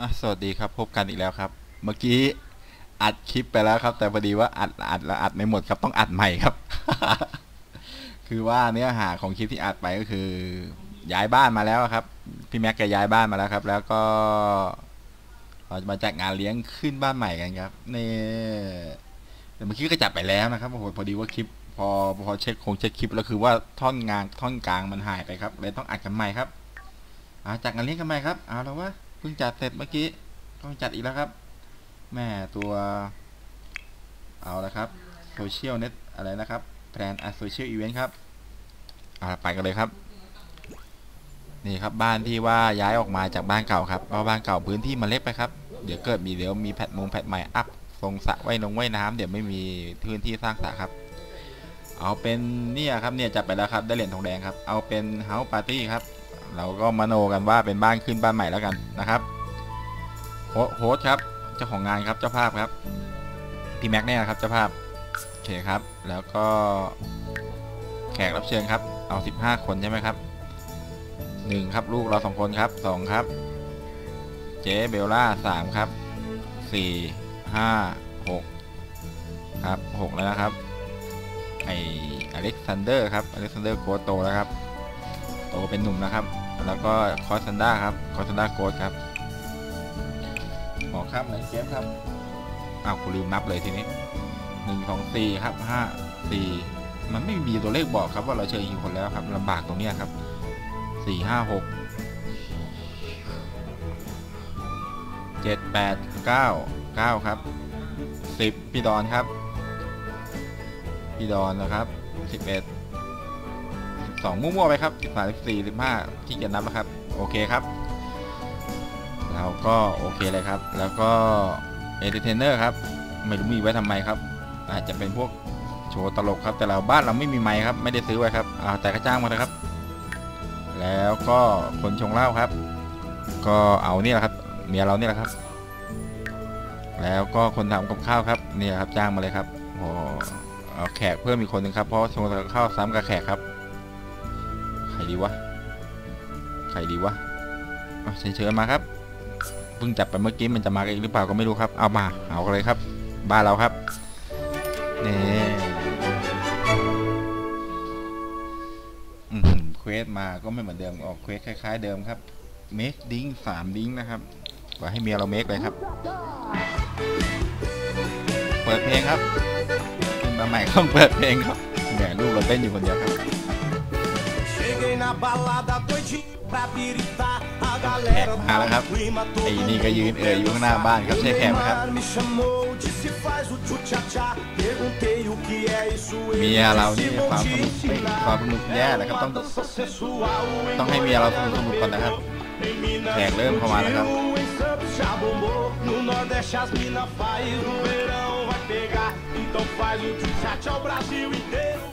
อสวัสดีครับพบกันอีกแล้วครับ เมื่อกี้อัดคลิปไปแล้วครับ แต่พอดีว่าอัดอัดแล้วอัดไม่หมดครับต้องอัดใหม่ครับ คือว่าเนื้อหาของคลิปที่อัดไปก็คือ ย้ายบ้านมาแล้วครับ พี่แม็กแกย้ายบ้านมาแล้วครับ แล้วก็เราจะมาจัดงานเลี้ยงขึ้นบ้านใหม่กันครับนี่แต่เมื่อกี้ก็จัดไปแล้วนะครับโอ้โหพอดีว่าคลิป พอพอเช็คคงเช็คคลิปแล้วคือว่าท่อนงานท่อนกลางมันหายไปครับเลยต้องอัดกันใหม่ครับอาจัดงานเลี้ยงกันใหม่ครับเอาแล้ววะ เพิ่งจัดเสร็จเมื่อกี้ต้องจัดอีกแล้วครับ แม่ตัวเอาละครับโซเชียลเน็ตอะไรนะครับแพลนอะโซเชียลอีเวนต์ครับอ่าไปกันเลยครับ นี่ครับบ้านที่ว่าย้ายออกมาจากบ้านเก่าครับเพราะบ้านเก่าพื้นที่มันเล็กไปครับ เดี๋ยวเกิดมีเดี๋ยวมีแพทมงแพทใหม่อัพทรงสระว่ายนงว่ายน้ำเดี๋ยวไม่มีพื้นที่สร้างสระครับ เอาเป็นเนี่ยครับเนี่ยจับไปแล้วครับได้เหรียญทองแดงครับ เอาเป็นเฮาส์ปาร์ตี้ครับ เราก็มโนกันว่าเป็นบ้านขึ้นบ้านใหม่แล้วกันนะครับโฮโฮสต์ครับเจ้าของงานครับเจ้าภาพครับพี่แม็กเนี่ยนะครับเจ้าภาพโอเคครับ แล้วก็แขกรับเชิญครับเอา 15 คนใช่ไหมครับหนึ่งครับลูกเราสองคนครับสองครับ เจ๊เบลล่าสามครับสี่ห้าหกครับหกแล้วนะครับไออเล็กซานเดอร์ครับอเล็กซานเดอร์โกโตแล้วครับ โตเป็นหนุ่มนะครับ แล้วก็คอสซันด้าครับคอสซันด้าโกดครับหมอครับไหนเกมครับอ้าวคุณลืมนับเลยทีนี้หนึ่งสองสี่ครับห้าสี่มันไม่มีตัวเลขบอกครับว่าเราเชิญกี่คนแล้วครับลำบากตรงเนี้ยครับสี่ห้าหกเจ็ดแปดเก้าเก้าครับสิบพี่ดอนครับ พี่ดอนนะครับสิบเอ็ด สองมั่วๆไปครับสามสิบสี่สิบห้าที่จะนับนะครับ โอเคครับ เราก็โอเคเลยครับ แล้วก็เอเ r เทนเนอร์ครับ ไม่รู้มีไว้ทำไมครับ อาจจะเป็นพวกโชว์ตลกครับ แต่เราบ้านเราไม่มีไม้ครับ ไม่ได้ซื้อไว้ครับเอาแต่ก็จ้างมาเลยครับ แล้วก็คนชงเหล้าครับ ก็เอานี่แหละครับ เมียเราเนี่ยแหละครับ แล้วก็คนทำกับข้าวครับเนี่ยครับจ้างมาเลยครับโอ้แขกเพิ่มอีกคนหนึ่งครับ เพราะชงกับข้าวซ้ำกับแขกครับ ดีวะใครดีวะเชิญเชิญมาครับ เพิ่งจับไปเมื่อกี้มันจะมาอีกหรือเปล่าก็ไม่รู้ครับ เอามา เอาเลยครับ บ้านเราครับเนี่อืมเควสมาก็ไม่เหมือนเดิม ออกเควสคล้าย ๆ เดิมครับ เมคดิ้งสามดิ้งนะครับว่าให้เมียเราเมคเลยครับ เปิดเพลงครับขึ้นมาใหม่ต้องเปิดเพลงครับแหมลูกเราเต้นอยู่คนเดียวครับ na balada doidinho pra piritar A แขก galera มาแล้วครับ clima ไอ้ todo นี่ก็ยืนเอ่ยอยู่ข้างหน้าบ้านครับใช่แขกไหมครับ me chamou, disse faz o tchu-tcha-tcha Perguntei o que é isso เมียเรานี่ disse, vou ความ te สนุก ensinar ความสนุกแย่นะครับต้อง Uma dança sensual em ต้องให้เมียเราสนุกสนุกก่อนนะครับ Em Minas แขกเริ่มเข้ามาแล้วครับ surgiu, em Santos já bombou No Nordeste as mina faz No verão vai pegar Então faz o tchu-tcha-tcha O Brasil inteiro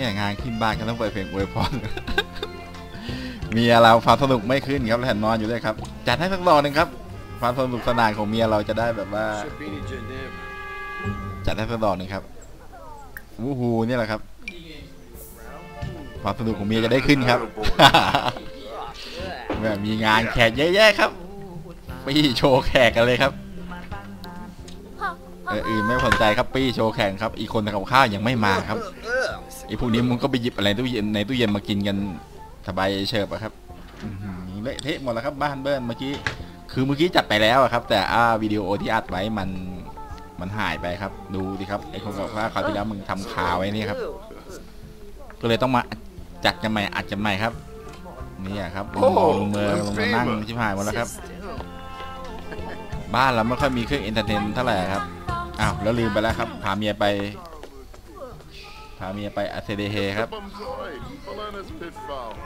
นี่ยงานขึ้นบ้านก็ต้องเปิดเพลงอวยพรเมียเราความสนุกไม่ขึ้นครับแล้วแนนอนอยู่ด้วยครับ จัดให้สักรอบหนึ่งครับ ความสนุกสนานของเมียเราจะได้แบบว่า จัดให้สักรอบหนึ่งครับวู้ฮูนี่แหละครับ ความสนุกของเมียจะได้ขึ้นครับแบบมีงานแขกเยอะแยะครับปี้โชว์แขกกันเลยครับอออื่นไม่สนใจครับปี้โชว์แข่งครับ อีกคนทำกับข้าวยังไม่มาครับ ไอีพวกนี้มึงก็ไปหยิบอะไรตู้เย็นในตู้เย็นมากินกันสบายเฉิบอะครับเละเทะหมดแล้วครับบ้านเบิ้ลเมื่อกี้คือเมื่อกี้จัดไปแล้วอะครับ แต่อ่าวิดีโอที่อัดไว้มันมันหายไปครับ ดูดิครับไอ้คนกับข้าคราวที่แล้วมึงทำข่าวไว้นี่ครับ ก็เลยต้องมาจัดกันใหม่อัดกันใหม่ครับนี่ยครับลงมองลงเมือลงมานั่งชิบหายหมดแล้วครับ บ้านเราไม่ค่อยมีเครื่องเอนเตอร์เทนเท่าไหร่ครับอ้าวแล้วลืมไปแล้วครับพาเมียไป พาเมียไปอาเซเดเฮครับ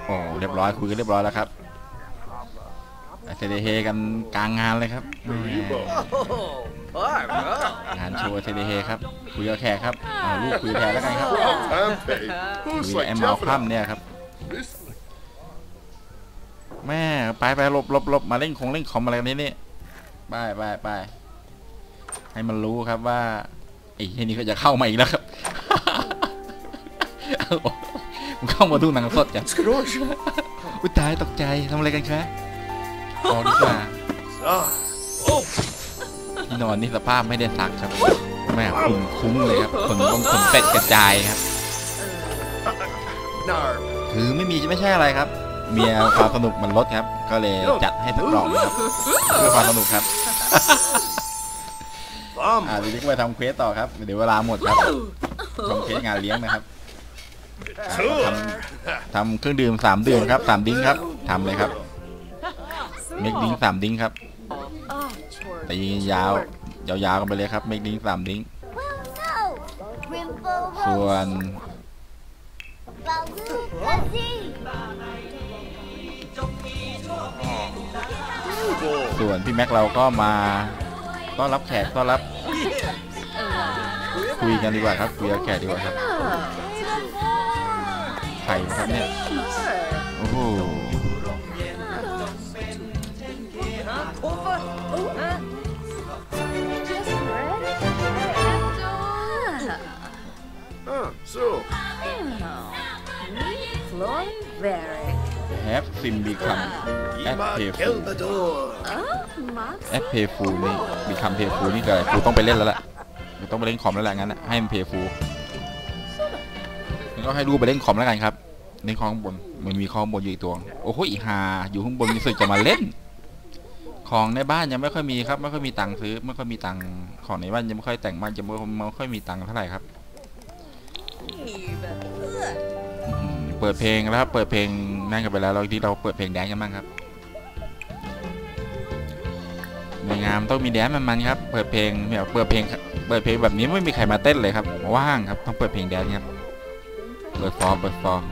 โอ้เรียบร้อยคุยกันเรียบร้อยแล้วครับอาเซเดเฮกันกลางงานเลยครับแหม่งานโชว์อาเซเดเฮครับคุยกับแขกครับเอาลูกคุยกับแขกแล้วกันครับ Tempe. คุย Who's กับ like แอมมาลคัม definite? เนี่ยครับ This แม่ไปไปหลบหลบหลบมาเล่นของเล่นคอมอะไรกันนี่นี่ไปไปไปให้มันรู้ครับว่าไอ้ที่นี่ก็จะเข้ามาอีกแล้วครับ มึงเข้ามาดูหนังสดจ้ะอุ้ยตายตกใจทำอะไรกันคะพอดีกว่า Ah, ที่นอนนี่สภาพไม่ได้ซักครับแม่คุ้มคุ้งเลยครับขนตรงขนเป็ดกระจายครับ nar. คือไม่มีไม่ใช่อะไรครับ เมียความสนุกมันลดครับ ก็เลยจัดให้สักกล่องนะครับเพื่อความสนุกครับ Bum. อ่าเดี๋ยวนี้ก็ไปทำเควสต่อครับเดี๋ยวเวลาหมดครับทำเควสงานเลี้ยงนะครับ Sure. ทำเครื่องดื่มสามดื่มครับสามดิ้งครับทำเลยครับเมกดิ้งสามดิ้งครับตียาวยาวๆกันไปเลยครับเมกดิ้งสามดิ้งส่วนส่วนพี่แม็กเราก็มาต้อนรับแขกต้อนรับ คุยกันดีกว่าครับคุยกับแขกดีกว่าครับ ใครครับเนี่ย โอ้โหแอปซิมบีคัมแอปเพย์ฟูแอปเพย์ฟูนี่บีคัมเพย์ฟูนี่ก็กูต้องไปเล่นแล้วแหละต้องไปเล่นคอมแล้วแหละงั้นให้มันเพย์ฟู ก็ให้ดูไปเล่นคอมแล้วกันครับเล่นคอมข้างบนมันมีคอมข้างบนอยู่อีกตัว โอ้โหอีหาอยู่ข้างบนมีสึกจะมาเล่น ของในบ้านยังไม่ค่อยมีครับ ไม่ค่อยมีตังค์ซื้อ ไม่ค่อยมีตังค์ของในบ้านยังไม่ค่อยแต่งบ้านยังไม่ค่อยมีตังค์เท่าไหร่ครับเปิดเพลงแล้วครับเปิดเพลงนั่นกันไปแล้วเราที่เราเปิดเพลงแดนกันบ้างครับในงานต้องมีแดนมันๆครับ เปิดเพลงเนี่ยเปิดเพลง เปิดเพลงแบบนี้ไม่มีใครมาเต้นเลยครับว่างครับต้องเปิดเพลงแดนครับ เปิดฟอร์เปิดฟอร์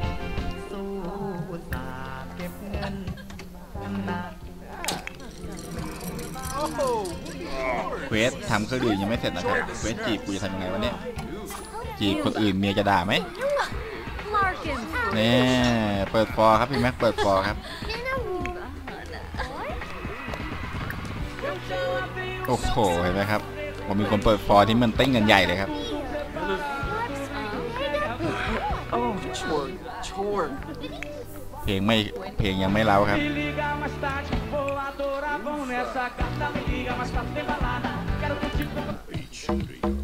เควสทำเครื่องดื่มยังไม่เสร็จนะครับเควสจีบกูจะทำยังไงวะเนี่ยจีบคนอื่นเมียจะด่าไหม Larkin. นี่เปิดฟอร์ครับพี่แม็กเปิดฟอร์ครับโอ้โหเห็นไหมครับผมมีคนเปิดฟอร์ที่มันเต้นกันใหญ่เลยครับ เพลงไม่เพลงยังไม่เล่าครับ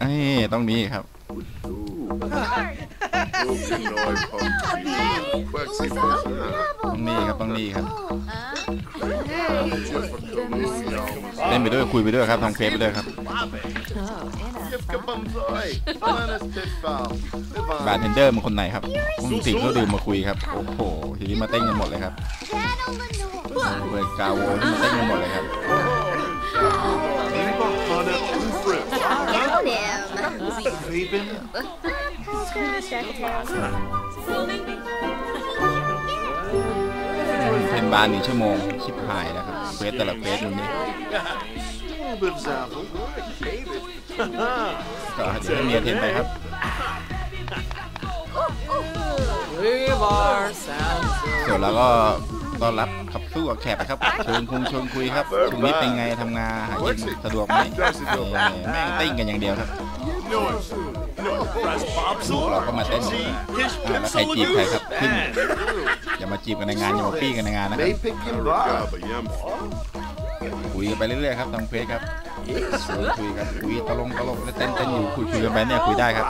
ไอ้ต้องนี้ครับนี่ครับต้องนี้ครับเล่นไปด้วยคุยไปด้วยครับทำเคลปไปด้วยครับ บาร์เทนเดอร์มันคนไหนครับผมติดก็ดื่มมาคุยครับ โอ้โห ทีนี้มาเต้นกันหมดเลยครับ Channel manure. เปิดกาโวนี่มาเต้นกันหมดเลยครับ Get him. เป็นบาร์หนึ่งชั่วโมงชิบหายแล้วครับเควสแต่ละเควสอยู่นี่ ก็เดี๋ยวให้เมียเทนไปครับ Leave sound เสร็จแล้วก็ต้อนรับขับสู้กับแขกครับเชิญคุงชวนคุยครับช่วงนี้เป็นไงทำงานหากินสะดวกไหมแม่งเต้นกันอย่างเดียวครับเราก็มาเต้นอ่าแล้วใครจีบใครครับขึ้นอย่ามาจีบกันในงานอย่ามาปี้กันในงานนะครับคุยกันไปเรื่อยๆครับทำเฟซครับ คุยคุยกันคุยตลงตลงเต้นเต้นอยู่คุยคุยกันไปเนี่ยคุยได้ครับ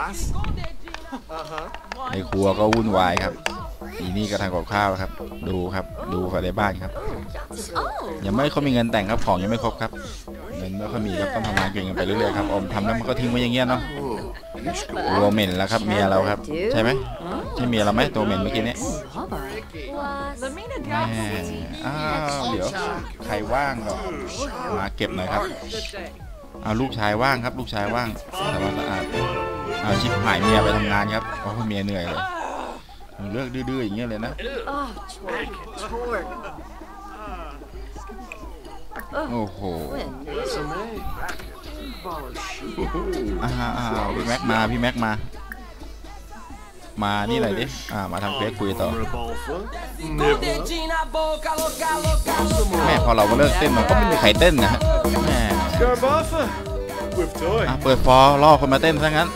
ในครัวก็วุ่นวายครับอีนี่ก็ทำกับข้าวครับ ดูครับ ดูภายในบ้านครับ ยังไม่เขามีเงินแต่งครับของยังไม่ครบครับ เงินไม่ค่อยมีครับต้องทำงานเก่งกันไปเรื่อยๆครับอมทำแล้วมันก็ทิ้งไว้อย่างเงี้ยเนาะตัวเหม็นแล้วครับเมียเราครับ ใช่ไหมใช่เมียเราไหมตัวเหม็นเมื่อกี้เนี้แม่อ้าวเดี๋ยวใครว่างก็มาเก็บหน่อยครับเอาลูกชายว่างครับ ลูกชายว่างแต่ว่าสะอาดเอาชิบหายเมียไปทำงานครับโอ้เมียเหนื่อยเลยเลือกดื้อๆอย่างเงี้ยเลยนะ โอ้โหอ้าอ้าพี่แม็กมาพี่แม็กมา มานี่หน่อยดิอ่ามาทำเฟซคุยต่อแม่พอเราเลิกเต้นมันก็ไม่มีใครเต้นนะฮะแม่เปิดฟอร์ล่อคนมาเต้นซะงั้น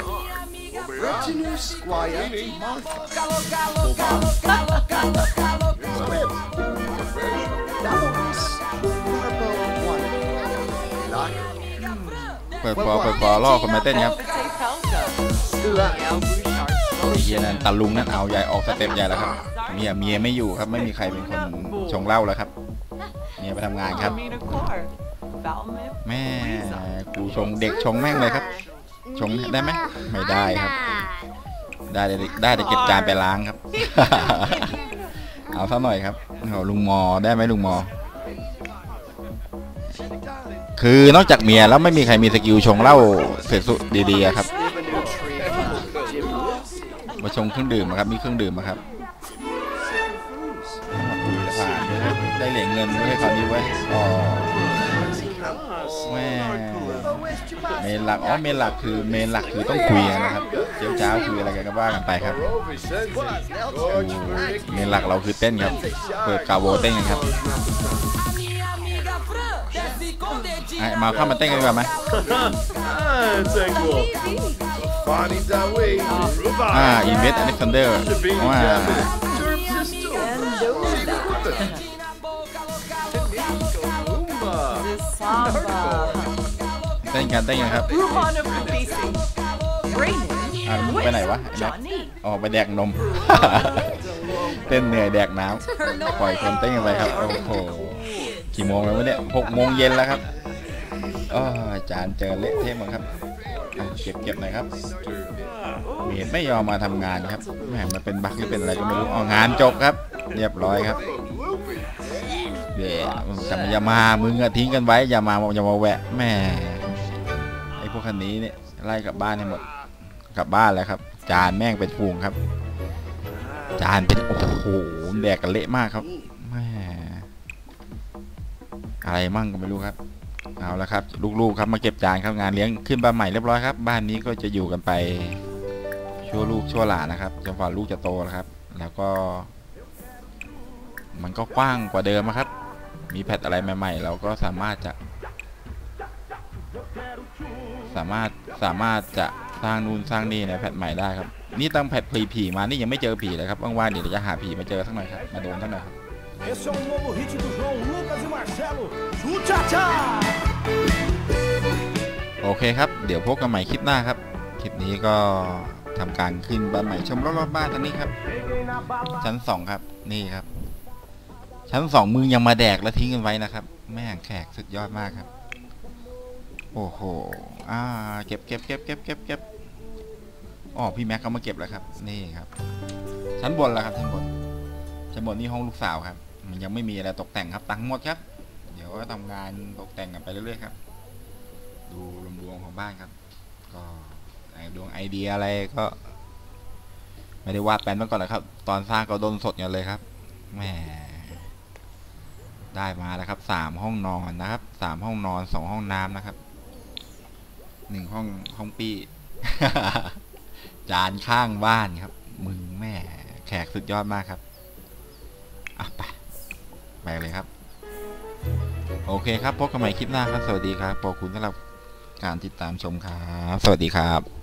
เปิดฟอเปิดฟอล่อคนมาเต้นครับไอ้เฮียนั่นตาลุงนั่นเอาใหญ่ออกสเต็ปใหญ่แล้วครับเมียเมียไม่อยู่ครับไม่มีใครเป็นคนชงเหล้าแล้วครับเมียไปทำงานครับ แม่กูชงเด็กชงแม่งเลยครับ ชงได้ไหมไม่ได้ครับ ได้ได้แต่เก็บจานไปล้างครับ เอาซะหน่อยครับเอาลุงมอได้ไหมลุงมอ คือนอกจากเมียแล้วไม่มีใครมีสกิลชงเหล้าเสร็จสุดดีๆครับ มาชงเครื่องดื่มอะครับ มีเครื่องดื่มอะครับผ่านได้เหรียญเงินด้วยคราวนี้เว้อ๋อแม่เมนหลัก อ๋อ เมนหลักคือเมนหลักคือต้องคุยนะครับเจ้าจ้าคืออะไรกันก็ว่ากันไปครับ เมนหลักเราคือเต้นครับ เปิดกาโวเต้นกันครับ ไอ้มาเข้ามาเต้นกันดีกว่าไหม Ah, Tango. Bonnie Dawei. อ่าอินเวสอเล็กซานเดอร์ว่า This samba. เต้นกันเต้นกันครับ Ruhana Pulisi. Brayden. อ่ามึงไปไหนวะไอ้แม็ก Johnny. ออกไปแดกนม เต้นเหนื่อยแดกน้ำปล่อยคนเต้นกันไปครับ โอ้โห กี่โมงแล้ววะเนี่ยหกโมงเย็นแล้วครับอ้อจานเจอเละเทะหมดครับเก็บเก็บหน่อยครับเมียไม่ยอมมาทำงานครับแหมมันเป็นบั๊กหรือเป็นอะไรก็ไม่รู้เอางานจบครับ เรียบร้อยครับเดี๋ยวจะมาอย่ามามึงอะทิ้งกันไว้อย่ามาอย่ามาแวะแหม่ไอ้พวกคันนี้เนี่ยไล่กลับบ้านให้หมดกลับบ้านแล้วครับ จานแม่งเป็นฟูงครับ จานเป็นโอ้โหแดกกันเละมากครับ อะไรมั่งก็ไม่รู้ครับ เอาละครับ ลูกๆครับมาเก็บจานครับงานเลี้ยงขึ้นบ้านใหม่เรียบร้อยครับ บ้านนี้ก็จะอยู่กันไปชั่วลูกชั่วหลานนะครับจนกว่าลูกจะโตนะครับ แล้วก็ มันก็กว้างกว่าเดิมนะครับ มีแพทอะไรใหม่ ๆ เราก็สามารถจะ สามารถสามารถจะสร้างนู่นสร้างนี่ในแพทใหม่ได้ครับ นี่ตั้งแพทผีผีๆมานี่ยังไม่เจอผีเลยครับว่างๆเดี๋ยวจะหาผีมาเจอสักหน่อยครับมาโดนสักหน่อยครับ Esse é um novo hit do João Lucas e Marcelo. Tchu-tcha-tcha! โอเคครับ เดี๋ยวพบกันใหม่คลิปหน้าครับ คลิปนี้ก็ทำการขึ้นบ้านใหม่ชมรอบๆบ้านทางนี้ครับ ชั้นสองครับ นี่ครับ ชั้นสองมึงยังมาแดกแล้วทิ้งกันไว้นะครับ แม่งแขกสุดยอดมากครับ โอ้โห อ่า เก็บเก็บเก็บเก็บเก็บเก็บอ๋อพี่แม็กเขามาเก็บแล้วครับ นี่ครับ ชั้นบนแล้วครับชั้นบนชั้นบนนี่ห้องลูกสาวครับ มันยังไม่มีอะไรตกแต่งครับตังหมดครับ เดี๋ยวก็ทำงานตกแต่งกันไปเรื่อยๆครับ ดูรวมๆของบ้านครับ ก็ไอดวงไอเดียอะไรก็ไม่ได้วาดแปลนมาก่อนนะครับ ตอนสร้างก็โดนสดกันเลยครับแหมได้มาแล้วครับสามห้องนอนนะครับสามห้องนอนสองห้องน้ำนะครับหนึ่งห้องห้องปี้จานข้างบ้านครับ มึงแม่แขกสุดยอดมากครับอะไป แปเลยครับ โอเคครับพบกันใหม่คลิปหน้าครับ สวัสดีครับขอบคุณสำหรับการติดตามชมครับ สวัสดีครับ